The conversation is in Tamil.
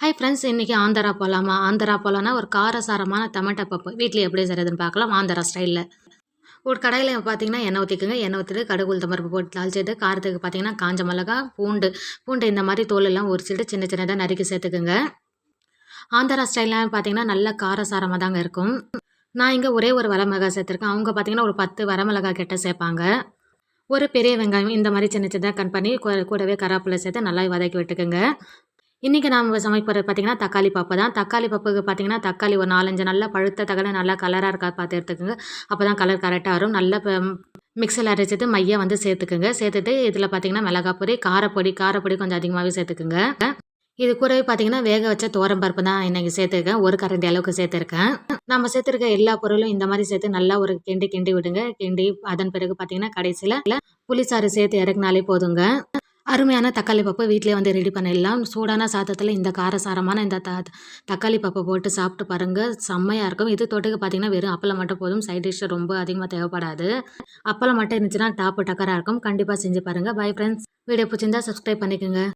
ஹாய் ஃப்ரெண்ட்ஸ் இன்றைக்கி ஆந்திரா போகலாமா ஆந்திரா போகலான்னா ஒரு காரசாரமான டொமேட்டோ பப்பு. வீட்டில் எப்படி செய்கிறதுன்னு பார்க்கலாம். ஆந்திரா ஸ்டைலில் ஒரு கடையில் பார்த்தீங்கன்னா எண்ணெய் ஊற்றிக்கோங்க எண்ணெய் ஊற்றிட்டு கடுகு உளுத்தம்பருப்பு போட்டு தாளிச்சிட்டு காரத்துக்கு பார்த்தீங்கன்னா காஞ்ச மிளகா பூண்டு. பூண்டு இந்த மாதிரி தோல் எல்லாம் உரிச்சிட்டு சின்ன சின்னதாக நறுக்கி சேர்த்துக்குங்க. ஆந்திரா ஸ்டைல்லாம் பார்த்தீங்கன்னா நல்ல காரசாரமாக தாங்க இருக்கும். நான் இங்கே ஒரே ஒரு வரமிளகா சேர்த்துருக்கேன். அவங்க பார்த்தீங்கன்னா ஒரு பத்து வரமிளகா கிட்ட சேர்ப்பாங்க. ஒரு பெரிய வெங்காயம் இந்த மாதிரி சின்ன சின்னதாக கட் பண்ணி கூடவே கராப்பில் சேர்த்து நல்லா வதக்கி விட்டுக்குங்க. இன்றைக்கி நாம் சமைக்கிறது பார்த்திங்கன்னா தக்காளி பப்பு தான். தக்காளி பப்புக்கு பார்த்திங்கன்னா தக்காளி ஒரு நாலஞ்சு நல்லா பழுத்த தக்காளி நல்லா கலராக இருக்கா பார்த்து எடுத்துக்கோங்க. அப்போ தான் கலர் கரெக்டாக வரும். நல்லா மிக்சியில் அரைச்சிட்டு மையை வந்து சேர்த்துக்குங்க. சேர்த்துட்டு இதில் பார்த்திங்கன்னா மிளகாப்பொடி காரப்பொடி காரப்பொடி கொஞ்சம் அதிகமாகவே சேர்த்துக்குங்க. இது கூடவே பார்த்தீங்கன்னா வேக வச்ச தோரம் பருப்பு தான் இன்னைக்கு சேர்த்துருக்கேன். ஒரு கரண்டி அளவுக்கு சேர்த்துருக்கேன். நம்ம சேர்த்துருக்க எல்லா பொருளும் இந்த மாதிரி சேர்த்து நல்லா ஒரு கிண்டி கிண்டி விடுங்க. கிண்டி அதன் பிறகு பார்த்தீங்கன்னா கடைசியில் புளிசாறு சேர்த்து இறக்குனாலே போதுங்க. அருமையான தக்காளி பப்பு வீட்டிலே வந்து ரெடி பண்ணிடலாம். சூடான சாதத்தில் இந்த காரசாரமான இந்த த தக்காளி பப்பை போட்டு சாப்பிட்டு பாருங்கள் செம்மையாக இருக்கும். இது தொட்டுக்கு பார்த்தீங்கன்னா வெறும் அப்பளம் மட்டும் போதும். சைட் டிஷ் ரொம்ப அதிகமாக தேவைப்படாது. அப்பளம் மட்டும் இருந்துச்சுன்னா டாப்பு டக்கராக இருக்கும். கண்டிப்பாக செஞ்சு பாருங்கள் பை ஃப்ரெண்ட்ஸ் வீடியோ பிடிச்சிருந்தா சப்ஸ்கிரைப் பண்ணிக்கோங்க.